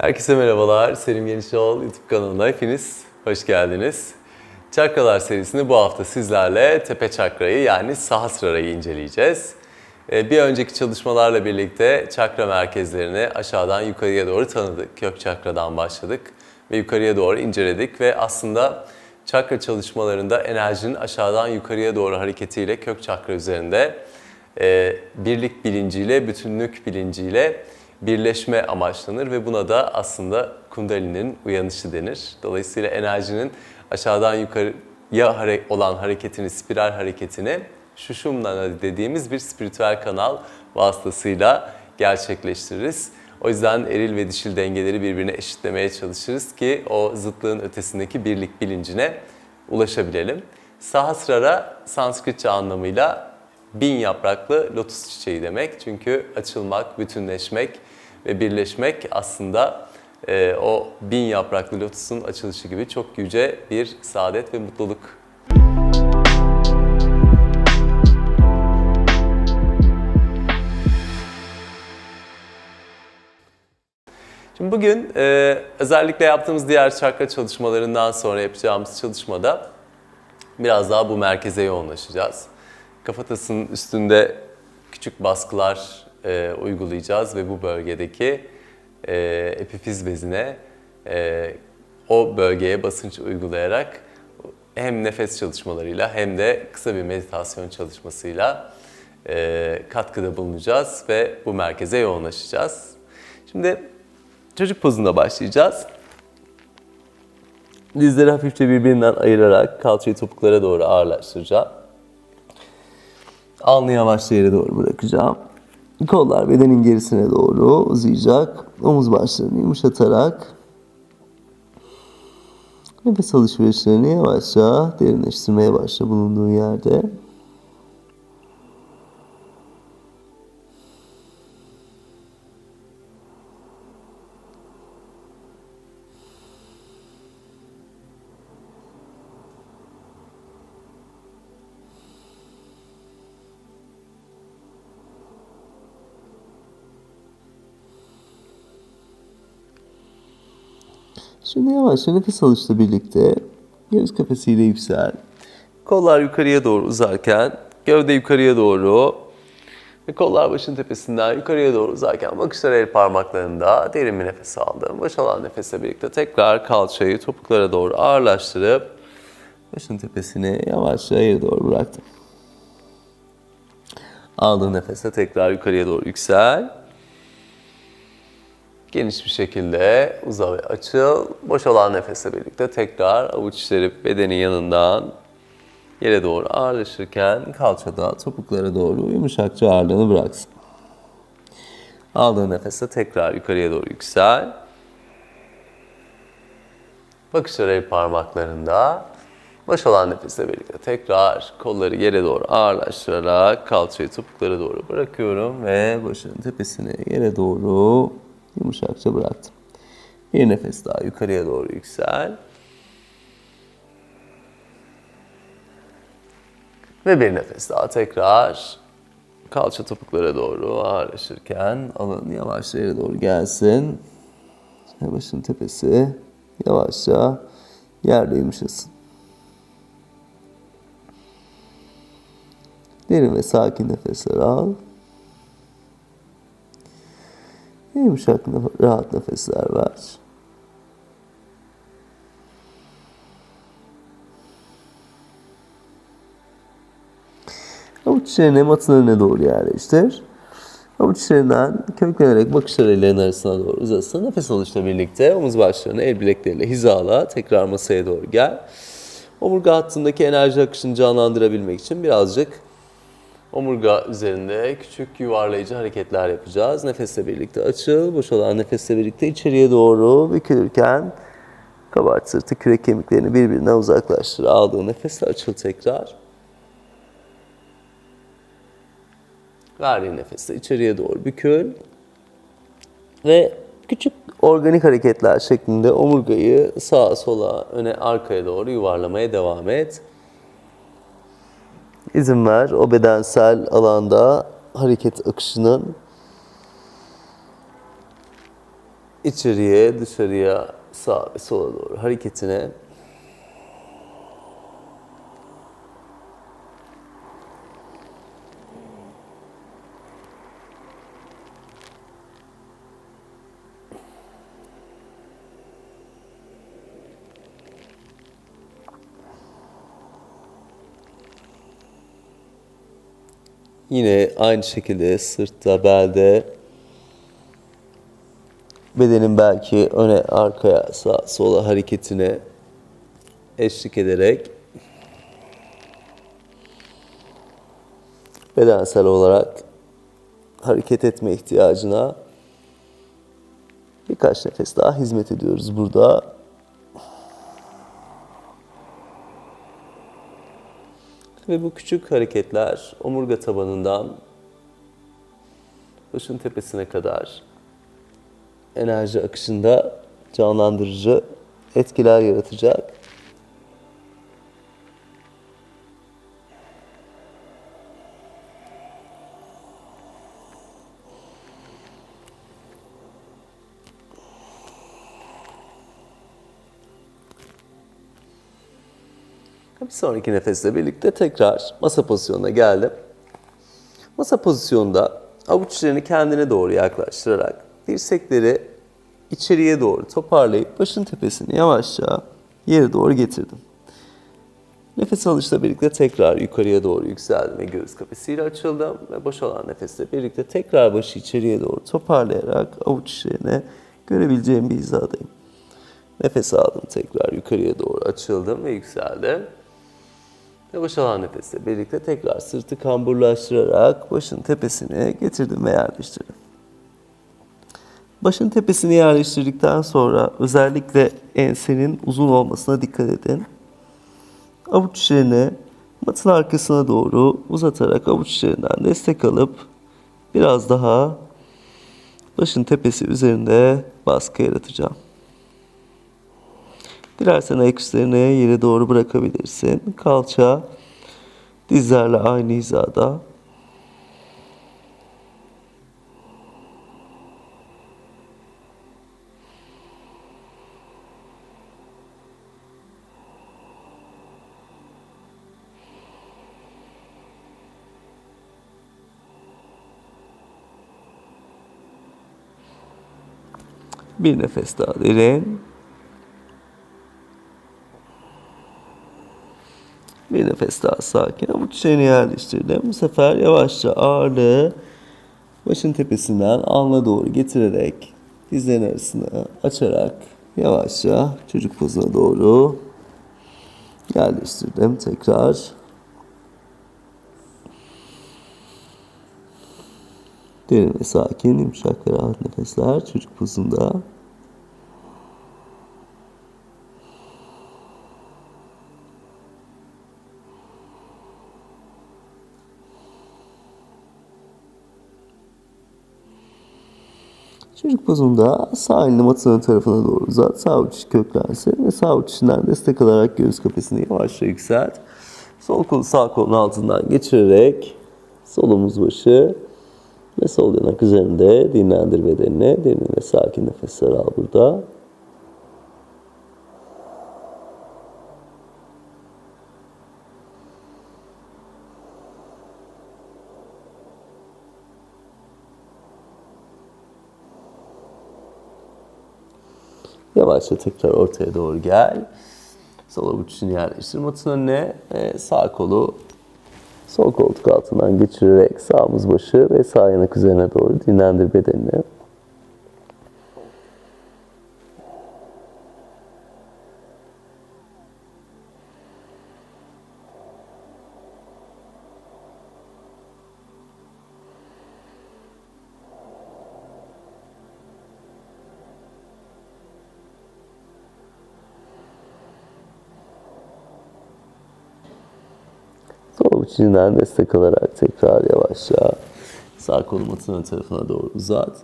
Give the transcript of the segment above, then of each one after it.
Herkese merhabalar. Selim Genişoğlu YouTube kanalına hepiniz hoş geldiniz. Çakralar serisinde bu hafta sizlerle tepe çakrayı yani sahasrarayı inceleyeceğiz. Ee, Bir önceki çalışmalarla birlikte çakra merkezlerini aşağıdan yukarıya doğru tanıdık. Kök çakradan başladık ve yukarıya doğru inceledik ve aslında çakra çalışmalarında enerjinin aşağıdan yukarıya doğru hareketiyle kök çakra üzerinde e, birlik bilinciyle, bütünlük bilinciyle birleşme amaçlanır ve buna da aslında kundalinin uyanışı denir. Dolayısıyla enerjinin aşağıdan yukarıya hare- olan hareketini, spiral hareketini Şuşumnana dediğimiz bir spiritüel kanal vasıtasıyla gerçekleştiririz. O yüzden eril ve dişil dengeleri birbirine eşitlemeye çalışırız ki o zıtlığın ötesindeki birlik bilincine ulaşabilelim. Sahasrara Sanskritçe anlamıyla bin yapraklı lotus çiçeği demek. Çünkü açılmak, bütünleşmek ve birleşmek aslında e, o bin yapraklı lotusun açılışı gibi çok yüce bir saadet ve mutluluk Şimdi bugün e, özellikle yaptığımız diğer çakra çalışmalarından sonra yapacağımız çalışmada biraz daha bu merkeze yoğunlaşacağız. Kafatasının üstünde küçük baskılar e, uygulayacağız ve bu bölgedeki e, epifiz bezine e, o bölgeye basınç uygulayarak hem nefes çalışmalarıyla hem de kısa bir meditasyon çalışmasıyla e, katkıda bulunacağız ve bu merkeze yoğunlaşacağız. Şimdi çocuk pozunda başlayacağız. Dizleri hafifçe birbirinden ayırarak kalçayı topuklara doğru ağırlaştıracağım. Alnı yavaşça yere doğru bırakacağım. Kollar bedenin gerisine doğru uzayacak. Omuz başlarını yumuşatarak nefes alışverişlerini yavaşça derinleştirmeye başla bulunduğun yerde. Şimdi yavaşça nefes alışla birlikte göğüs kafesiyle yüksel. Kollar yukarıya doğru uzarken gövde yukarıya doğru ve kollar başın tepesinden yukarıya doğru uzarken bakışlar el parmaklarında derin bir nefes aldım. Boşalan nefesle birlikte tekrar kalçayı topuklara doğru ağırlaştırıp başın tepesini yavaşça yere doğru bıraktım. Aldığın nefese tekrar yukarıya doğru yüksel. Geniş bir şekilde uza ve açıl. Boşalan nefesle birlikte tekrar avuç içleri bedenin yanından yere doğru ağırlaşırken kalçada topuklara doğru yumuşakça ağırlığını bıraksın. Aldığın nefeste tekrar yukarıya doğru yüksel. Bakışlar el parmaklarında. Boşalan nefesle birlikte tekrar kolları yere doğru ağırlaştırarak kalçayı topuklara doğru bırakıyorum ve başının tepesini yere doğru yumuşakça bıraktım. Bir nefes daha yukarıya doğru yüksel. Ve bir nefes daha tekrar kalça topuklara doğru ağırlaşırken alın yavaşça yere doğru gelsin. Ve başın tepesi yavaşça yerde yumuşasın. Derin ve sakin nefesler al. Yumuşak, rahat nefesler ver. Avuç içlerine matın doğru yerleştir. Avuç içlerinden köklenerek bakışlar ellerin arasına doğru uzasın. Nefes alışla birlikte omuz başlarını el bilekleriyle hizala. Tekrar masaya doğru gel. Omurga hattındaki enerji akışını canlandırabilmek için birazcık Omurga üzerinde küçük yuvarlayıcı hareketler yapacağız. Nefesle birlikte açıl, boşalan nefesle birlikte içeriye doğru bükülürken kabart sırtı kürek kemiklerini birbirine uzaklaştır. Aldığın nefesle açıl tekrar. Verdiğin nefesle içeriye doğru bükül. Ve küçük organik hareketler şeklinde omurgayı sağa sola, öne arkaya doğru yuvarlamaya devam et. İzin ver o bedensel alanda hareket akışının içeriye, dışarıya, sağa ve sola doğru hareketine Yine aynı şekilde sırtta, belde, bedenin belki öne, arkaya, sağa, sola hareketine eşlik ederek bedensel olarak hareket etme ihtiyacına birkaç nefes daha hizmet ediyoruz burada. Ve bu küçük hareketler omurga tabanından başın tepesine kadar enerji akışında canlandırıcı etkiler yaratacak. Sonraki nefesle birlikte tekrar masa pozisyonuna geldim. Masa pozisyonunda avuç içlerini kendine doğru yaklaştırarak dirsekleri içeriye doğru toparlayıp başın tepesini yavaşça yere doğru getirdim. Nefes alışla birlikte tekrar yukarıya doğru yükseldim ve göğüs kafesiyle açıldım ve boşalan nefesle birlikte tekrar başı içeriye doğru toparlayarak avuç içlerini görebileceğim bir hizadayım. Nefes aldım tekrar yukarıya doğru açıldım ve yükseldim. Ve boşalan nefesle birlikte tekrar sırtı kamburlaştırarak başın tepesine getirdim ve yerleştirdim. Başın tepesini yerleştirdikten sonra özellikle ensenin uzun olmasına dikkat edin. Avuç içlerini matın arkasına doğru uzatarak avuç içlerinden destek alıp biraz daha başın tepesi üzerinde baskı yaratacağım. Dilersen ayak üstlerini yere doğru bırakabilirsin. Kalça dizlerle aynı hizada. Bir nefes daha derin. Bir nefes daha sakin. Avuç içlerini yerleştirdim. Bu sefer yavaşça ağırlığı başın tepesinden alnına doğru getirerek dizlerin arasını açarak yavaşça çocuk pozuna doğru yerleştirdim. Tekrar derin ve sakin, yumuşak ve rahat nefesler çocuk pozunda. Çocuk pozunda sağ elini matının tarafına doğru uzat. Sağ uç köklensin ve sağ uç içinden destek alarak göğüs kafesini yavaşça yükselt. Sol kolu sağ kolun altından geçirerek sol omuz başı ve sol yanak üzerinde dinlendir bedenini. Derin ve sakin nefesler al burada. Yavaşça tekrar ortaya doğru gel. Sol avuç içini yerleştir matın önüne. Ve sağ kolu sol koltuk altından geçirerek sağ omuz başı ve sağ yanak üzerine doğru dinlendir bedenini. İçinden destek alarak tekrar yavaşça sağ kolu matın ön tarafına doğru uzat.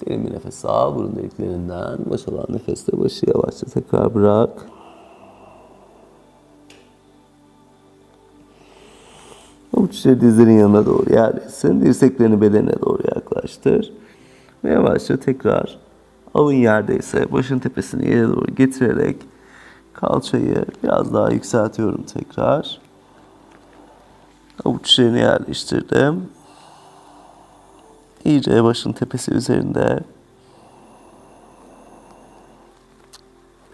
Derin bir nefes al burun deliklerinden. Boşalan nefeste başı yavaşça tekrar bırak. Avuç içleri dizlerin yanına doğru yerleşsin. Dirseklerini bedenine doğru yaklaştır. Ve yavaşça tekrar Avın yerdeyse başın tepesini yere doğru getirerek kalçayı biraz daha yükseltiyorum tekrar. Avuç içlerini yerleştirdim. İyice başın tepesi üzerinde.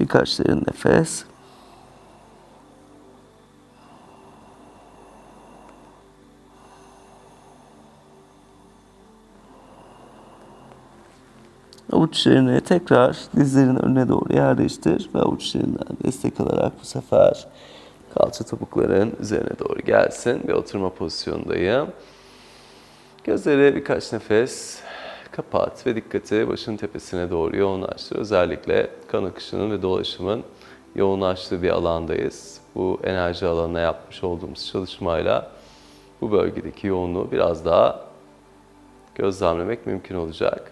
Birkaç derin nefes. Avuç içlerini tekrar dizlerin önüne doğru yerleştir ve avuç içlerinden destek alarak bu sefer kalça topukların üzerine doğru gelsin. Bir oturma pozisyondayım. Gözleri birkaç nefes kapat ve dikkati başın tepesine doğru yoğunlaştır. Özellikle kan akışının ve dolaşımın yoğunlaştığı bir alandayız. Bu enerji alanına yapmış olduğumuz çalışmayla bu bölgedeki yoğunluğu biraz daha gözlemlemek mümkün olacak.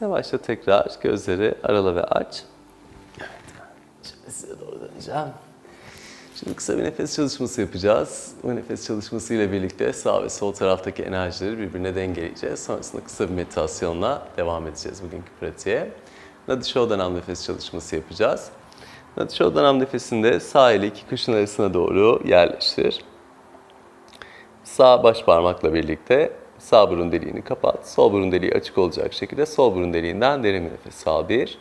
Yavaşça tekrar gözleri arala ve aç. Şimdi size doğru döneceğim. Şimdi kısa bir nefes çalışması yapacağız. Bu nefes çalışması ile birlikte sağ ve sol taraftaki enerjileri birbirine dengeleyeceğiz. Sonrasında kısa bir meditasyonla devam edeceğiz bugünkü pratiğe. Nadi Shodhanam nefes çalışması yapacağız. Nadi Shodhanam nefesinde sağ eli iki kışın arasına doğru yerleştir. Sağ baş parmakla birlikte sağ burun deliğini kapat. Sol burun deliği açık olacak şekilde sol burun deliğinden derin bir nefes al. 1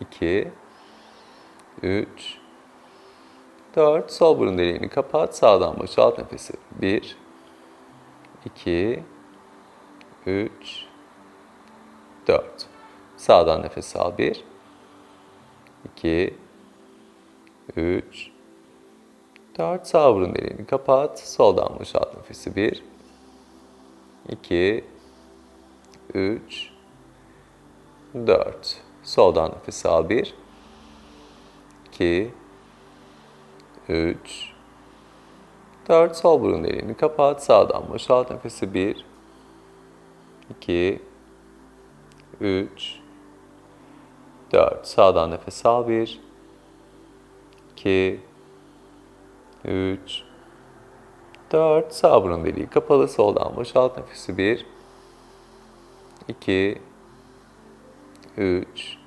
2 3 4 Sol burun deliğini kapat. Sağdan boşalt nefesi. 1 2 3 4 Sağdan nefes al. 1 2 3 4 Sağ burun deliğini kapat. Soldan boşalt nefesi. 1 2 3 4 Soldan nefes al. 1 2 3 4 Sol burun deliğini kapat. Sağdan boşalt nefesi. 1 2 3 4 Sağdan nefes al. 1 2 3 4 Sağ burun deliği kapalı. Soldan boşalt nefesi. 1 2 3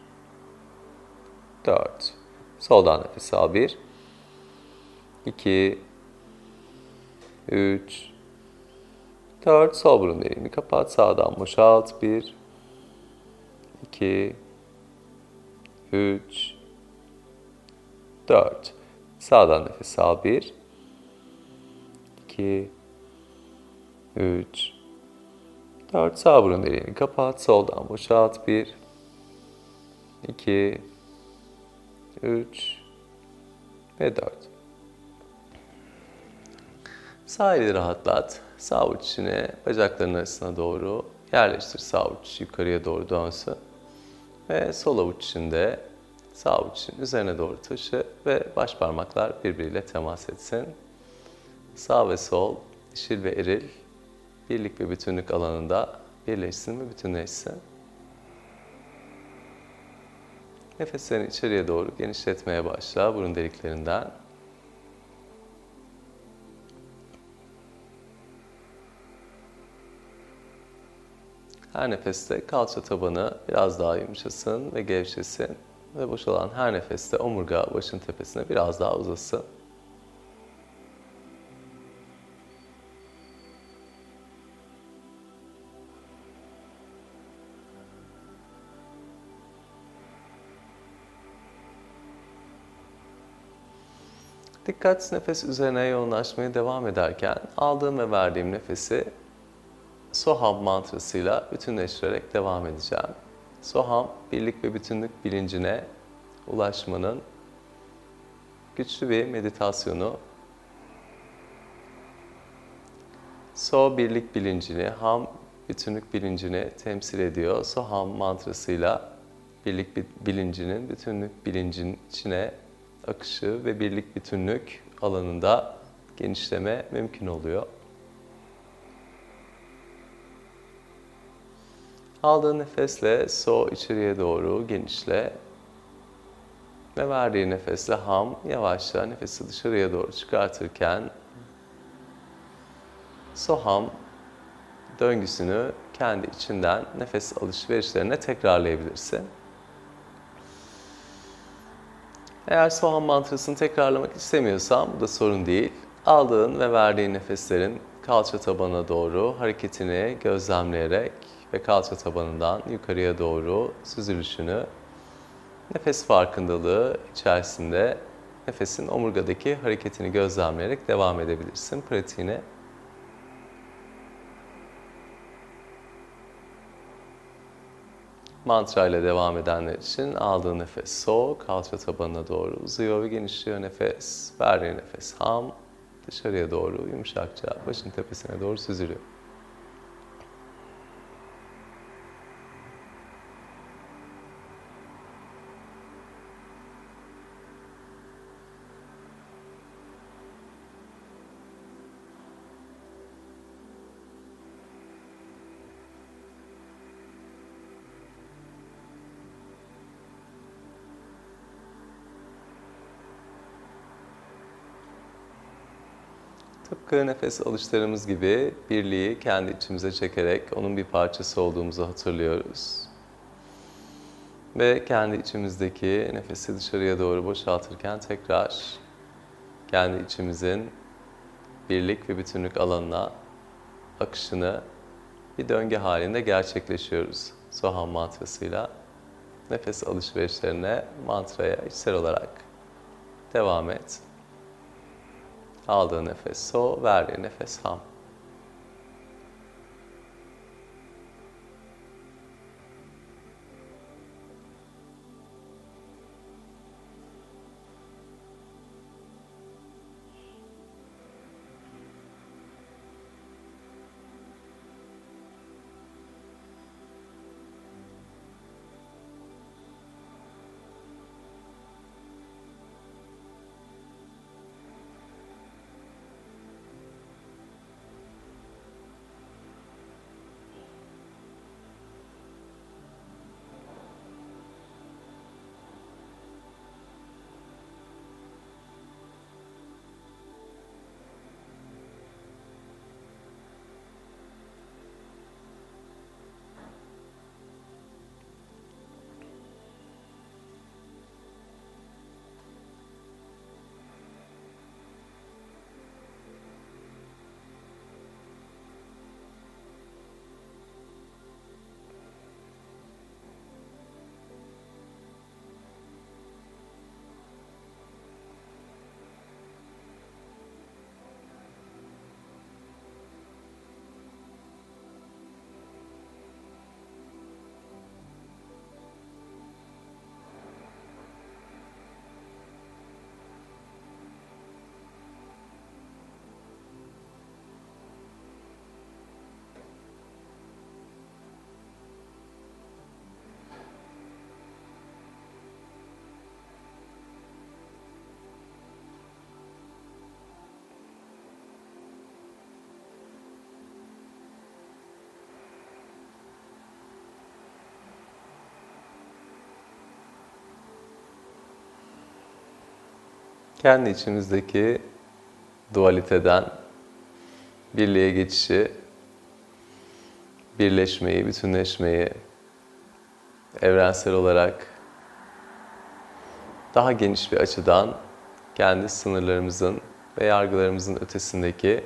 4 Soldan nefes al. 1 2 3 4 Sol burun deliğini kapat. Sağdan boşalt. 1 2 3 4 Sağdan nefes al. 1 2 3 4 Sağ burun deliğini kapat. Soldan boşalt. 1 2 3 ve 4 Sağ eli rahatlat. Sağ avuç içine bacakların arasına doğru yerleştir. Sağ avuç yukarıya doğru dönsün. Ve sol avuç içinde sağ avuç üzerine doğru taşı ve baş parmaklar birbiriyle temas etsin. Sağ ve sol, dişil ve eril birlik ve bütünlük alanında birleşsin ve bütünleşsin. Nefeslerini içeriye doğru genişletmeye başla burun deliklerinden. Her nefeste kalça tabanı biraz daha yumuşasın ve gevşesin. Ve boşalan her nefeste omurga başın tepesine biraz daha uzasın. Dikkat nefes üzerine yoğunlaşmaya devam ederken aldığım ve verdiğim nefesi Soham mantrasıyla bütünleştirerek devam edeceğim. Soham, birlik ve bütünlük bilincine ulaşmanın güçlü bir meditasyonu. So, birlik bilincini, Ham, bütünlük bilincini temsil ediyor. Soham mantrasıyla birlik bilincinin, bütünlük bilincin içine akışı ve birlik bütünlük alanında genişleme mümkün oluyor. Aldığın nefesle so içeriye doğru genişle Ve verdiği nefesle ham yavaşça nefesi dışarıya doğru çıkartırken soham döngüsünü kendi içinden nefes alışverişlerine tekrarlayabilirsin. Eğer soham mantrasını tekrarlamak istemiyorsan bu da sorun değil. Aldığın ve verdiğin nefeslerin kalça tabanına doğru hareketini gözlemleyerek ve kalça tabanından yukarıya doğru süzülüşünü nefes farkındalığı içerisinde nefesin omurgadaki hareketini gözlemleyerek devam edebilirsin pratiğine. Mantra ile devam edenler için aldığı nefes soğuk, kalça tabanına doğru uzuyor ve genişliyor nefes. Verdiği nefes ham, dışarıya doğru yumuşakça başın tepesine doğru süzülüyor. Tıpkı nefes alışlarımız gibi birliği kendi içimize çekerek onun bir parçası olduğumuzu hatırlıyoruz. Ve kendi içimizdeki nefesi dışarıya doğru boşaltırken tekrar kendi içimizin birlik ve bütünlük alanına akışını bir döngü halinde gerçekleşiyoruz. Soham mantrasıyla nefes alışverişlerine mantraya içsel olarak devam et. Aldığı nefes so, verdiği nefes ham. Kendi içimizdeki dualiteden birliğe geçişi, birleşmeyi, bütünleşmeyi evrensel olarak daha geniş bir açıdan kendi sınırlarımızın ve yargılarımızın ötesindeki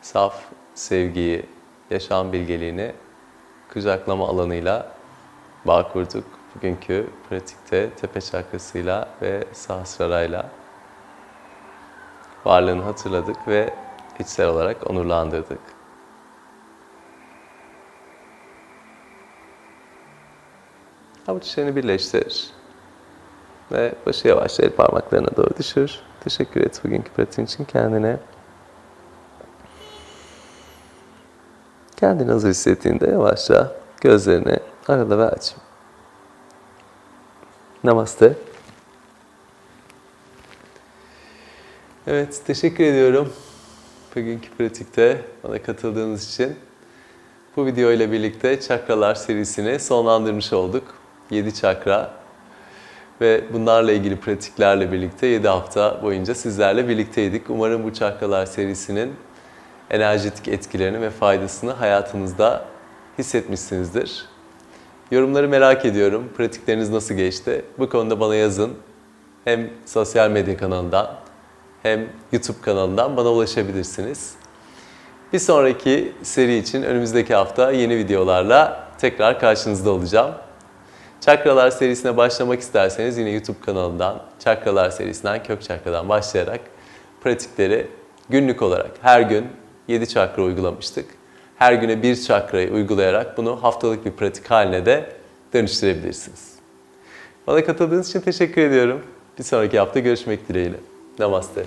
saf sevgiyi, yaşam bilgeliğini kucaklama alanıyla bağ kurduk. Bugünkü pratikte tepe çakrasıyla ve sahasrarayla varlığını hatırladık ve içsel olarak onurlandırdık. Avuç içlerini birleştir. Ve başı yavaşça el parmaklarına doğru düşür. Teşekkür et bugünkü pratiğin için kendine. Kendini hazır hissettiğinde yavaşça gözlerini arada ve aç. Namaste. Evet, teşekkür ediyorum bugünkü pratikte bana katıldığınız için. Bu video ile birlikte çakralar serisini sonlandırmış olduk. 7 çakra Ve bunlarla ilgili pratiklerle birlikte 7 hafta boyunca sizlerle birlikteydik. Umarım bu çakralar serisinin enerjetik etkilerini ve faydasını hayatınızda hissetmişsinizdir. Yorumları merak ediyorum. Pratikleriniz nasıl geçti? Bu konuda bana yazın. Hem sosyal medya kanalından hem YouTube kanalından bana ulaşabilirsiniz. Bir sonraki seri için önümüzdeki hafta yeni videolarla tekrar karşınızda olacağım. Çakralar serisine başlamak isterseniz yine YouTube kanalından Çakralar serisinden kök çakradan başlayarak pratikleri günlük olarak her gün 7 çakra uygulamıştık. Her güne bir çakrayı uygulayarak bunu haftalık bir pratik haline de dönüştürebilirsiniz. Bana katıldığınız için teşekkür ediyorum. Bir sonraki hafta görüşmek dileğiyle. Namaste.